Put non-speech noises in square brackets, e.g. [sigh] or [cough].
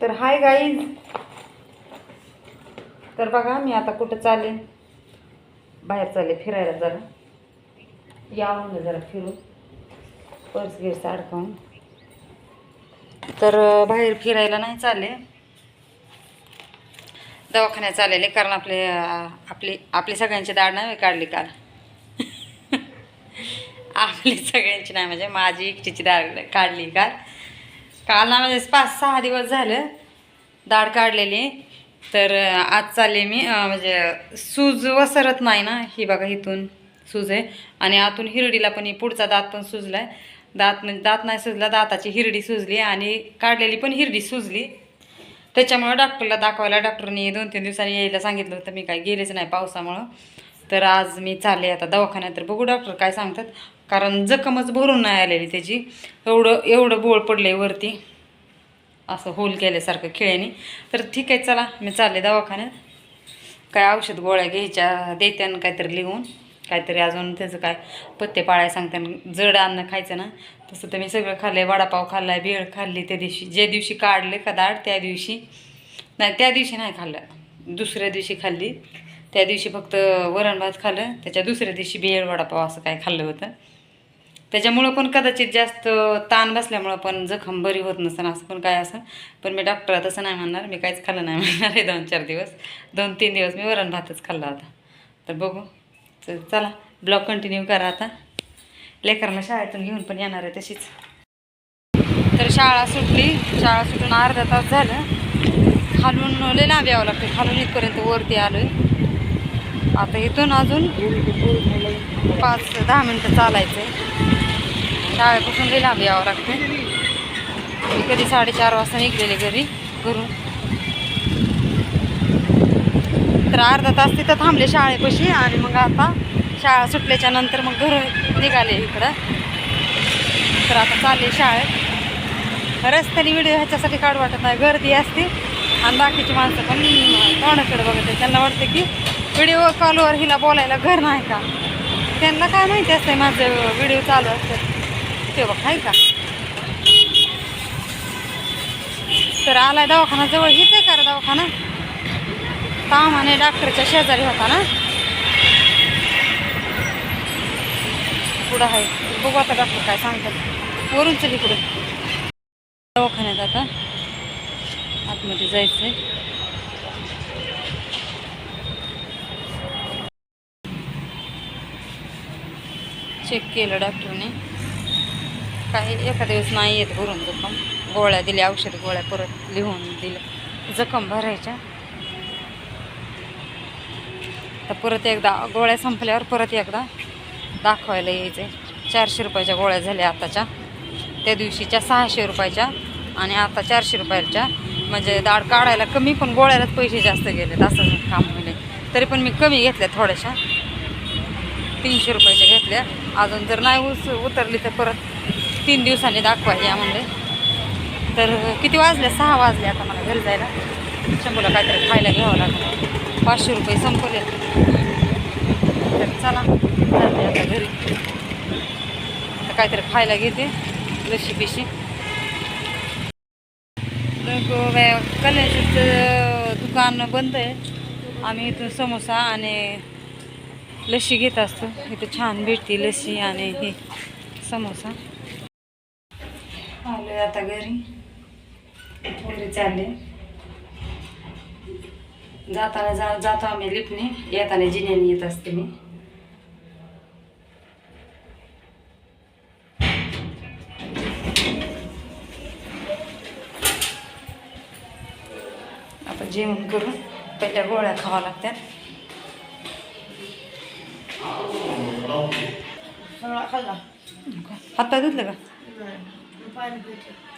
तर hi guys तर बघा मी आता कुठं चालेल? बाहेर चालले फिरायला जरा. यावं जरा फिरू पर्स गिर्स अडकावून. तर बाहेर फिरायला नाही चालले. दवाखान्यात चाललेले कारण आपले आपली आपली सगळ्यांची दाढ नाही काढली काल. [laughs] आपली सगळ्यांची नाही म्हणजे माझी एकटीची दाढ काढली काल. काल ना म्हणजे पाच सहा दिवस झालं दाढ काढलेली. तर आज चालले मी म्हणजे सूज वसरत नाही ना ही बघा इथून सूज आहे. आणि आतून हिरडीला पण ही पुढचा दात पण सुजलाय. दात म्हणजे दात नाही सुजला दाताची हिरडी सुजली आणि काढलेली पण हिरडी सुजली. त्याच्यामुळं डॉक्टरला दाखवायला डॉक्टरनी दोन तीन दिवसांनी यायला सांगितलं होतं मी काय गेलेच नाही पावसामुळं. तर आज मी चालले आता दवाखान्यात तर बघू डॉक्टर काय सांगतात. कारण जखमच भरून नाही आलेली त्याची. एवढं एवढं बोळ पडले वरती. असं होल केल्यासारखं खेळ्याने तर ठीक आहे चला मी चालले दवाखान्यात. काय औषध गोळ्या घ्यायच्या देत्यानं काहीतरी लिहून. काहीतरी अजून त्याचं काय पत्ते पाळायला सांगताना जड अन्न खायचं ना तसं तर मी सगळं खाल्लं आहे वडापाव खाल्ला आहे भेळ खाल्ली त्या दिवशी. ज्या दिवशी काढले का दाढ त्या दिवशी. नाही त्या दिवशी नाही खाल्लं. दुसऱ्या दिवशी खाल्ली. त्या दिवशी फक्त वरण भात खाल्लं. त्याच्या दुसऱ्या दिवशी भेळ वडापाव असं काय खाल्लं होतं. त्याच्यामुळं पण कदाचित जास्त ताण बसल्यामुळं पण जखम बरी होत नसेल असं पण काय असं पण मी डॉक्टर तसं नाही म्हणणार मी काहीच खाल्लं नाही म्हणणार आहे दोन चार दिवस. दोन तीन दिवस मी वरण भातच खाल्ला होता तर बघू. चल चला ब्लॉग कंटिन्यू करा आता. लेकरांना शाळेतून घेऊन पण येणार आहे तशीच. तर शाळा सुटली. शाळा सुटून अर्धा तास झालं. खालून लय लांब यावं लागतं. खालून इथपर्यंत वरती आलोय. आता इथून अजून पाच दहा मिनटं चालायचं आहे शाळेपासून लई लांब यावं लागतं मी कधी साडेचार वाजता निघलेले घरी घरून. तर अर्धा तास तिथं थांबले शाळेपाशी आणि मग आता शाळा सुटल्याच्या नंतर मग घर निघाले इकडं. तर आता चालले शाळेत. रस्त्याने व्हिडिओ ह्याच्यासाठी काढ वाटत नाही गर्दी असते. आणि बाकीची माणसं पण तोंडाकडे बघत आहे त्यांना वाटतं की व्हिडिओ कॉलवर हिला बोलायला घर नाही का? त्यांना काय माहिती असतंय माझं व्हिडिओ चालू असतं. ते बघ का? तर आलाय दवाखाना जवळ हीच आहे का दवाखाना. कामाने डॉक्टरच्या शेजारी होता ना? पुढं आहे. बघू आता डॉक्टर काय सांगतात. वरून चल इकडे. दवाखान्यात आता. आतमध्ये जायचंय. चेक केलं डॉक्टरने. काही एका दिवस नाही येत भरून जखम. गोळ्या दिल्या औषध गोळ्या परत लिहून दिलं जखम भरायच्या. तर परत एकदा गोळ्या संपल्यावर परत एकदा दाखवायला यायचे चारशे रुपयाच्या गोळ्या झाल्या आताच्या. त्या दिवशीच्या सहाशे रुपयाच्या आणि आता चारशे रुपयाच्या. म्हणजे दाढ काढायला कमी पण गोळ्यालाच पैसे जास्त गेलेत असं काम होईल. तरी पण मी कमी घेतल्या थोड्याशा. तीनशे रुपयाच्या घेतल्या. अजून जर नाही उस उतरली तर परत तीन दिवसांनी दाखवायच्या म्हणजे तर किती वाजले? सहा वाजले आता मला घरी जायला. शंभूला काहीतरी खायला घ्यावं लागलं. पाचशे रुपये संपले. तर चला जाते आता घरी. आता काहीतरी खायला घेते लशी पिशी कल्याणचं दुकान बंद आहे. आम्ही इथून समोसा आणि लस्सी घेत असतो. इथं छान भेटते लस्सी आणि हे समोसा. आलोय आता घरी. घरी चालले. जाताना जा जातो आम्ही लिपणे येताना जिन्याने येत असते मी. आता जेवण करून पहिल्या गोळ्या खावा लागतात हात पाय धुतलं का? find a good tip.